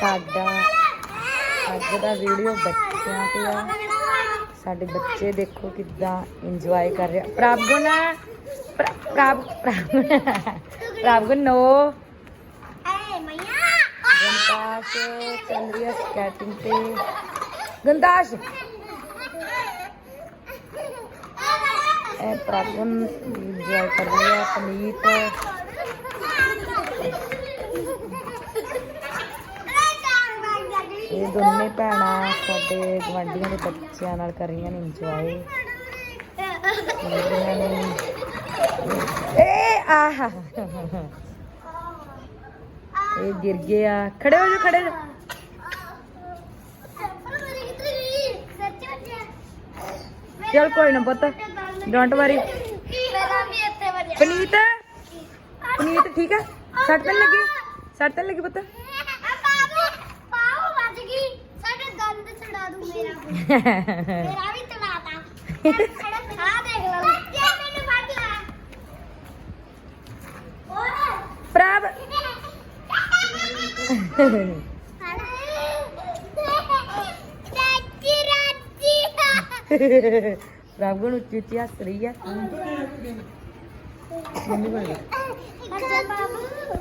ਸਾਡਾ, ਅੱਜ ਦਾ ਵੀਡੀਓ ਬੱਚਿਆਂ ਤੇ ਆ। ਸਾਡੇ ਬੱਚੇ ਦੇਖੋ ਕਿੱਦਾਂ ਇੰਜੋਏ ਕਰ ਰਿਹਾ ਆ। ਪ੍ਰਭ ਗੁਣ ਨੋ। ਗੰਦਾਸ਼ ਚੱਲ ਸਕੈਟਿੰਗ ਤੇ। ਗੰਦਾਸ਼ ਇਹ ਪ੍ਰਭ ਇੰਜੋਏ ਕਰ ਰਹੀ ਹੈ ਪਨੀਤ। ਇਹ ਦੋਨੇ ਭੈਣਾਂ ਸਾਡੇ ਗਵਾਂਢੀਆਂ ਦੇ ਬੱਚਿਆਂ ਨਾਲ ਕਰ ਰਹੀਆਂ ਨੇ ਇੰਜੋਏ ਇਹਨਾਂ ਨੇ ਏ ਆਹ। ਇਹ ਗਿਰ ਗਿਆ ਖੜੇ ਹੋ ਜਾ ਖੜੇ ਹੋ ਜਾਓ। ਚੱਲ ਕੋਈ ਨਾ ਪੁੱਤ ਡੋਂਟ ਵਰੀ ਪਨੀਤ ਪਨੀਤ ਠੀਕ ਹੈ ਸੱਟ ਤਾਂ ਨੀ ਲੱਗੀ? ਸੱਟ ਤਾਂ ਨੀ ਲੱਗੀ ਪੁੱਤ? ਮੇਰਾ ਵੀ ਚਲਾਤਾ ਆ ਦੇਖ ਲਓ ਬੱਚੇ ਮੈਨੂੰ ਫੜ ਲੈ। ਓਏ ਪ੍ਰਭ ਚਾਚੀ ਰਾਜੀ। ਪ੍ਰਭ ਗੁਣ ਉੱਚੀ ਉੱਚੀ ਹੱਸ ਰਹੀ ਆ। ਮੰਮੀ ਕੋਲ ਗਈ। ਬਾਬੂ।